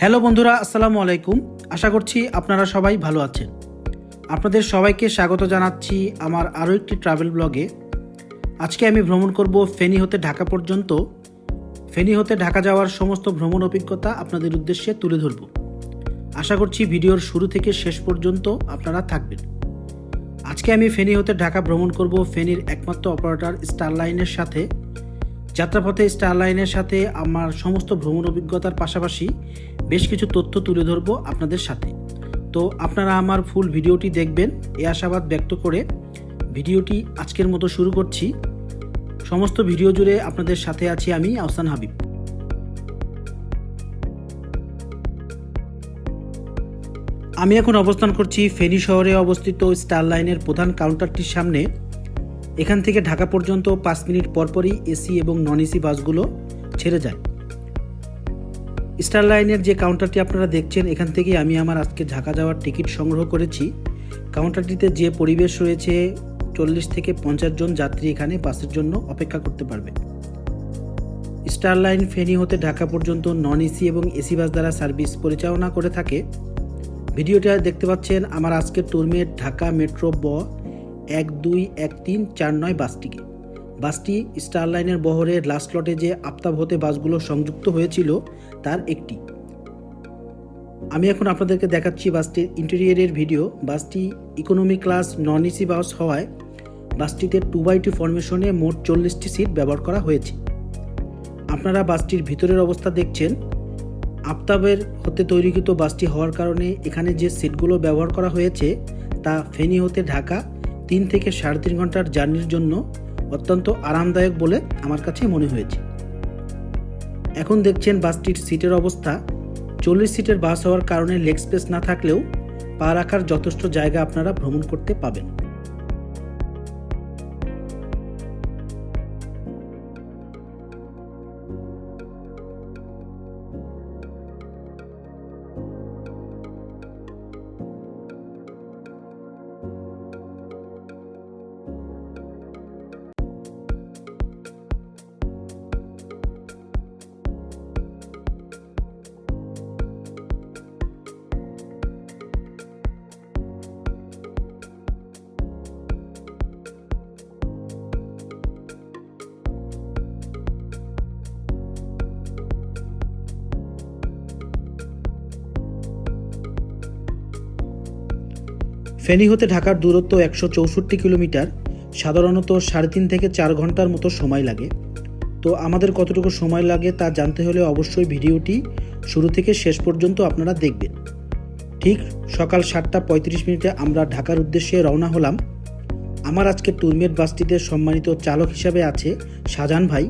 Hello বন্ধুরা, আসসালামু আলাইকুম। আশা করছি আপনারা সবাই ভালো আছেন। আপনাদের সবাইকে স্বাগত জানাচ্ছি আমার আরও একটি ট্রাভেল ব্লগে আজকে আমি ভ্রমণ করব ফেনী হতে ঢাকা পর্যন্ত। ফেনী হতে ঢাকা যাওয়ার সমস্ত ভ্রমণ অভিজ্ঞতা আপনাদের উদ্দেশ্যে তুলে ধরব। আশা করছি ভিডিওর শুরু থেকে শেষ পর্যন্ত আপনারা থাকবেন। আজকে আমি ফেনী হতে ঢাকা ভ্রমণ করব ফেনীর একমাত্র অপারেটর স্টার লাইনের সাথে। যাত্রাপথে স্টার লাইনের সাথে আমার সমস্ত ভ্রমণ অভিজ্ঞতার পাশাপাশি বেশ কিছু তথ্য তুলে ধরবো আপনাদের সাথে। তো আপনারা আমার ফুল ভিডিওটি দেখবেন, এ আশাবাদ ব্যক্ত করে ভিডিওটি আজকের মতো শুরু করছি। সমস্ত ভিডিও জুড়ে আপনাদের সাথে আছি আমি, আহসান হাবিব। আমি এখন অবস্থান করছি ফেনী শহরে অবস্থিত স্টার লাইনের প্রধান কাউন্টারটির সামনে। এখান থেকে ঢাকা পর্যন্ত পাঁচ মিনিট পরপরই এসি এবং নন এসি বাসগুলো ছেড়ে যায়। স্টার লাইনের যে কাউন্টারটি আপনারা দেখছেন, এখান থেকেই আমি আমার আজকে ঢাকা যাওয়ার টিকিট সংগ্রহ করেছি। কাউন্টারটিতে যে পরিবেশ রয়েছে, চল্লিশ থেকে পঞ্চাশ জন যাত্রী এখানে বাসের জন্য অপেক্ষা করতে পারবে। স্টার লাইন ফেনী হতে ঢাকা পর্যন্ত নন এসি এবং এসি বাস দ্বারা সার্ভিস পরিচালনা করে থাকে। ভিডিওটা দেখতে পাচ্ছেন আমার আজকের টুরমেট ঢাকা মেট্রো ব এক দুই এক তিন চার নয় বাসটিকে। বাসটি স্টার লাইনের বহরের লাস্ট লটে যে আফতাব হতে বাসগুলো সংযুক্ত হয়েছিল, তার একটি। আমি এখন আপনাদেরকে দেখাচ্ছি বাসটির ইন্টেরিয়রের ভিডিও। বাসটি economy class non AC bus হওয়ায় বাসটিতে টু বাই টু ফরমেশনে মোট চল্লিশটি সিট ব্যবহার করা হয়েছে। আপনারা বাসটির ভিতরের অবস্থা দেখছেন। আফতাবের হতে তৈরিকৃত বাসটি হওয়ার কারণে এখানে যে সিটগুলো ব্যবহার করা হয়েছে, তা ফেনী হতে ঢাকা তিন থেকে সাড়ে তিন ঘণ্টার জার্নির জন্য অত্যন্ত আরামদায়ক বলে আমার কাছে মনে হয়েছে। এখন দেখছেন বাসটির সিটের অবস্থা। চল্লিশ সিটের বাস হওয়ার কারণে লেগ স্পেস না থাকলেও পা রাখার যথেষ্ট জায়গা আপনারা ভ্রমণ করতে পাবেন। ফেনী হতে ঢাকার দূরত্ব একশো চৌষট্টি কিলোমিটার, সাধারণত সাড়ে তিন থেকে চার ঘণ্টার মতো সময় লাগে। তো আমাদের কতটুকু সময় লাগে তা জানতে হলে অবশ্যই ভিডিওটি শুরু থেকে শেষ পর্যন্ত আপনারা দেখবেন। ঠিক সকাল সাতটা পঁয়ত্রিশ মিনিটে আমরা ঢাকার উদ্দেশ্যে রওনা হলাম। আমার আজকে টুরমেট বাসটিতে সম্মানিত চালক হিসাবে আছে শাহজাহান ভাই,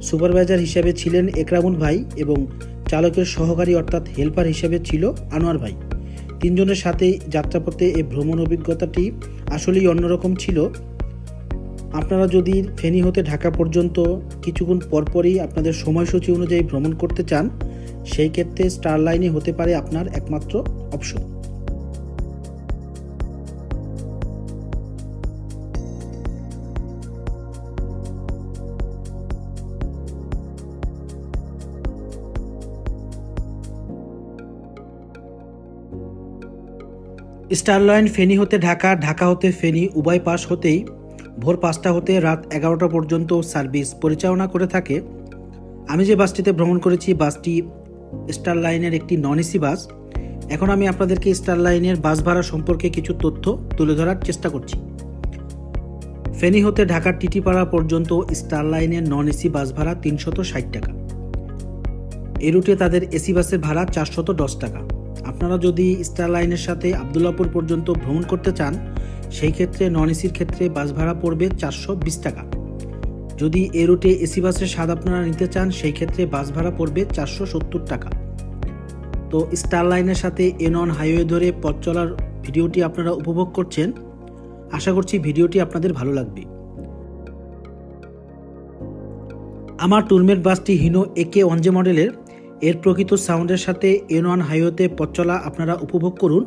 সুপারভাইজার হিসাবে ছিলেন একরামুল ভাই এবং চালকের সহকারী অর্থাৎ হেল্পার হিসেবে ছিল আনোয়ার ভাই। তিনজনের সাথেই যাত্রাপথে এই ভ্রমণ অভিজ্ঞতাটি আসলেই অন্যরকম ছিল। আপনারা যদি ফেনী হতে ঢাকা পর্যন্ত কিছুক্ষণ পরপরই আপনাদের সময়সূচি অনুযায়ী ভ্রমণ করতে চান, সেই ক্ষেত্রে স্টার লাইনে হতে পারে আপনার একমাত্র অপশন স্টারলাইন ফেনী হতে ঢাকা ঢাকা হতে ফেনী, উভয় পাশ হতেই ভোর পাঁচটা হতে রাত এগারোটা পর্যন্ত সার্ভিস পরিচালনা করে থাকে। আমি যে বাসটিতে ভ্রমণ করেছি, বাসটি স্টার লাইনের একটি নন এসি বাস। এখন আমি আপনাদেরকে স্টার লাইনের বাস ভাড়া সম্পর্কে কিছু তথ্য তুলে ধরার চেষ্টা করছি। ফেনী হতে ঢাকার টিটিপাড়া পর্যন্ত স্টার লাইনের নন এসি বাস ভাড়া তিনশত ষাট টাকা। এ রুটে তাদের এসি বাসের ভাড়া চারশত দশ টাকা। আপনারা যদি স্টার লাইনের সাথে আবদুল্লাপুর পর্যন্ত ভ্রমণ করতে চান, সেই ক্ষেত্রে নন এসির ক্ষেত্রে বাস ভাড়া পড়বে চারশো বিশ টাকা। যদি এ রুটে এসি বাসের স্বাদ আপনারা নিতে চান, সেই ক্ষেত্রে বাস ভাড়া পড়বে চারশো সত্তর টাকা। তো স্টার লাইনের সাথে এ নন হাইওয়ে ধরে পথ চলার ভিডিওটি আপনারা উপভোগ করছেন। আশা করছি ভিডিওটি আপনাদের ভালো লাগবে। আমার টুরমেট বাসটি হিনো একে ওয়ানজে মডেলের। এর প্রকৃত সাউন্ডের সাথে এন ওয়ান হাইওয়েতে পথ চলা আপনারা উপভোগ করুন।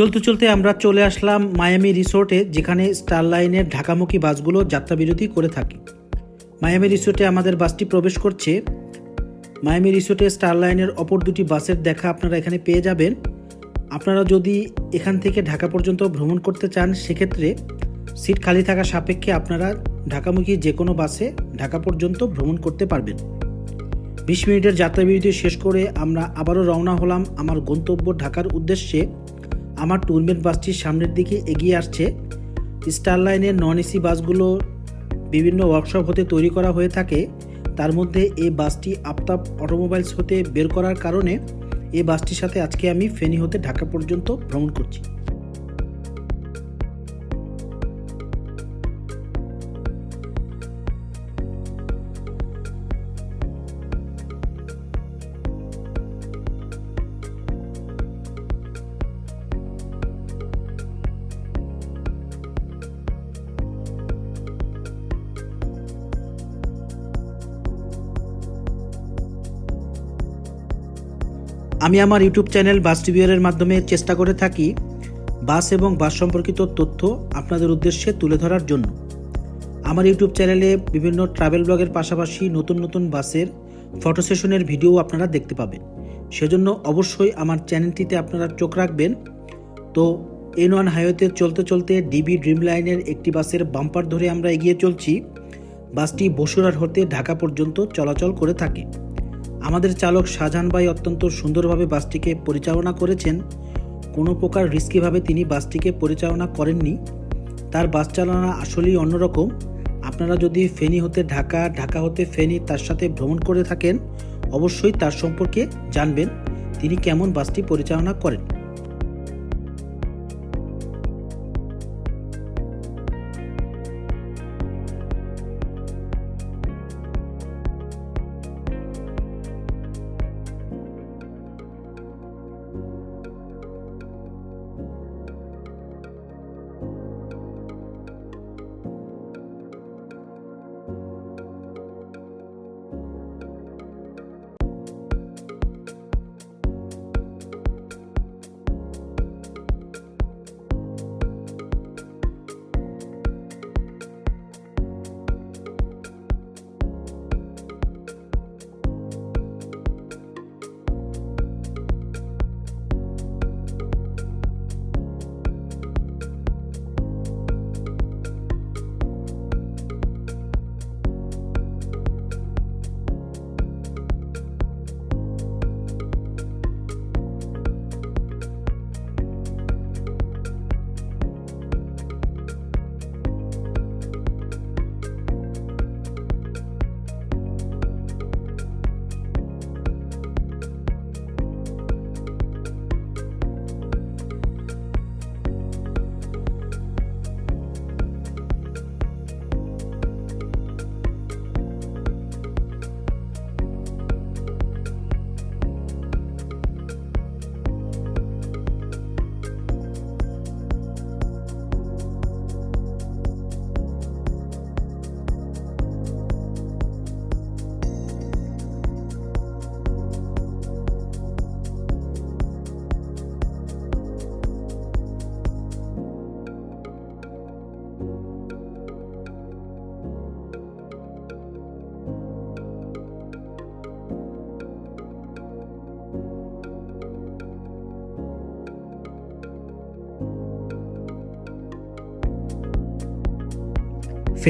চলতে চলতে আমরা চলে আসলাম মায়ামি রিসোর্টে, যেখানে স্টার লাইনের ঢাকামুখী বাসগুলো যাত্রাবিরতি করে থাকে। মায়ামি রিসোর্টে আমাদের বাসটি প্রবেশ করছে। মায়ামি রিসোর্টে স্টার লাইনের অপর দুটি বাসের দেখা আপনারা এখানে পেয়ে যাবেন। আপনারা যদি এখান থেকে ঢাকা পর্যন্ত ভ্রমণ করতে চান, সেক্ষেত্রে সিট খালি থাকা সাপেক্ষে আপনারা ঢাকামুখী যে কোনো বাসে ঢাকা পর্যন্ত ভ্রমণ করতে পারবেন। বিশ মিনিটের যাত্রাবিরতি শেষ করে আমরা আবারও রওনা হলাম আমার গন্তব্য ঢাকার উদ্দেশ্যে। আমার টুরমেট বাসটির সামনের দিকে এগিয়ে আসছে। স্টার লাইনের নন এসি বাসগুলো বিভিন্ন ওয়ার্কশপ হতে তৈরি করা হয়ে থাকে। তার মধ্যে এই বাসটি আফতাব অটোমোবাইলস হতে বের করার কারণে এই বাসটির সাথে আজকে আমি ফেনি হতে ঢাকা পর্যন্ত ভ্রমণ করছি। আমি আমার ইউটিউব চ্যানেল বাস রিভিউয়ের মাধ্যমে চেষ্টা করে থাকি বাস এবং বাস সম্পর্কিত তথ্য আপনাদের উদ্দেশ্যে তুলে ধরার জন্য। আমার ইউটিউব চ্যানেলে বিভিন্ন ট্রাভেল ব্লগের পাশাপাশি নতুন নতুন বাসের ফটো সেশনের ভিডিও আপনারা দেখতে পাবেন। সেজন্য অবশ্যই আমার চ্যানেলটিতে আপনারা চোখ রাখবেন। তো এন ওয়ান হাইওয়েতে চলতে চলতে ডিবি ড্রিম লাইনের একটি বাসের বাম্পার ধরে আমরা এগিয়ে চলছি। বাসটি বসুরার হতে ঢাকা পর্যন্ত চলাচল করে থাকে। আমাদের চালক শাহজাহান ভাই অত্যন্ত সুন্দরভাবে বাসটিকে পরিচালনা করেছেন। কোনো প্রকার রিস্কিভাবে তিনি বাসটিকে পরিচালনা করেননি। তার বাস চালনা আসলেই অন্যরকম। আপনারা যদি ফেনি হতে ঢাকা ঢাকা হতে ফেনি তার সাথে ভ্রমণ করে থাকেন, অবশ্যই তার সম্পর্কে জানবেন। তিনি কেমন বাসটি পরিচালনা করেন?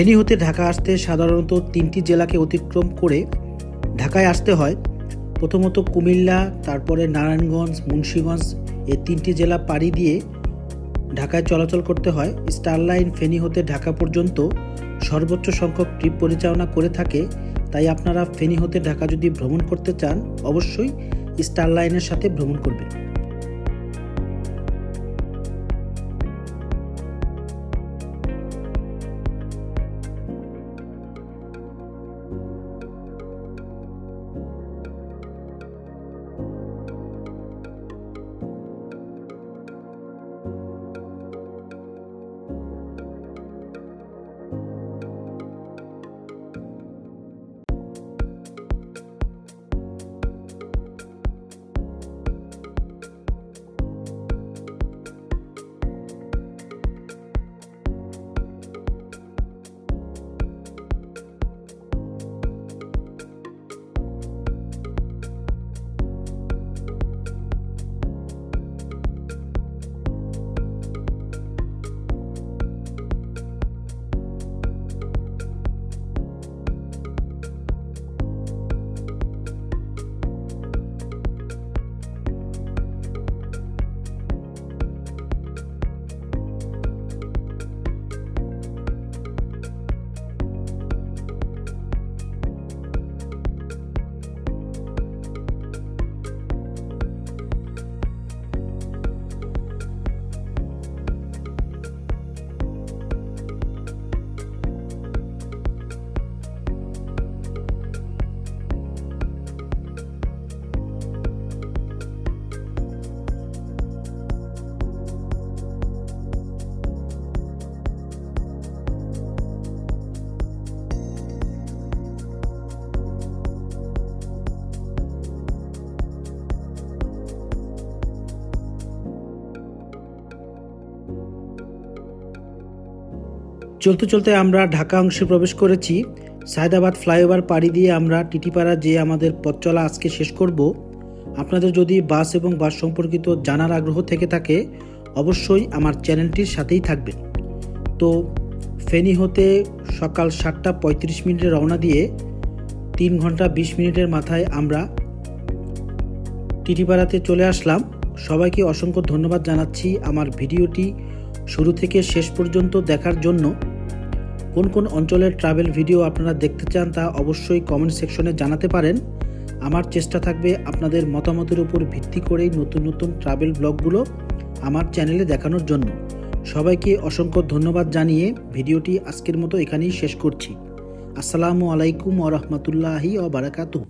ফেনী হতে ঢাকা আসতে সাধারণত তিনটি জেলাকে অতিক্রম করে ঢাকায় আসতে হয়। প্রথমত কুমিল্লা, তারপরে নারায়ণগঞ্জ, মুন্সীগঞ্জ এই তিনটি জেলা পাড়ি দিয়ে ঢাকায় চলাচল করতে হয়। স্টার লাইন ফেনী হতে ঢাকা পর্যন্ত সর্বোচ্চ সংখ্যক ট্রিপ পরিচালনা করে থাকে। তাই আপনারা ফেনী হতে ঢাকা যদি ভ্রমণ করতে চান, অবশ্যই স্টার লাইনের সাথে ভ্রমণ করবেন। চলতে চলতে আমরা ঢাকা অংশে প্রবেশ করেছি। সায়দাবাদ ফ্লাইওভার পাড়ি দিয়ে আমরা টিটিপাড়া যে আমাদের পথ চলা আজকে শেষ করব। আপনাদের যদি বাস এবং বাস সম্পর্কিত জানার আগ্রহ থেকে থাকে, অবশ্যই আমার চ্যানেলটির সাথেই থাকবেন। তো ফেনী হতে সকাল সাতটা পঁয়ত্রিশ মিনিটে রওনা দিয়ে তিন ঘণ্টা বিশ মিনিটের মাথায় আমরা টিটিপাড়াতে চলে আসলাম। সবাইকে অসংখ্য ধন্যবাদ জানাচ্ছি। আমার ভিডিওটি শুরু থেকে শেষ পর্যন্ত দেখার জন্য কোন কোন অঞ্চলের ট্রাভেল ভিডিও আপনারা দেখতে চান তা অবশ্যই কমেন্ট সেকশনে জানাতে পারেন। আমার চেষ্টা থাকবে আপনাদের মতামতের উপর ভিত্তি করেই নতুন নতুন ট্রাভেল ব্লগগুলো আমার চ্যানেলে দেখানোর জন্য। সবাইকে অসংখ্য ধন্যবাদ জানিয়ে ভিডিওটি আজকের মতো এখানেই শেষ করছি। আসসালামু আলাইকুম ওরহমতুল্লাহি ও বারাকাতুহ।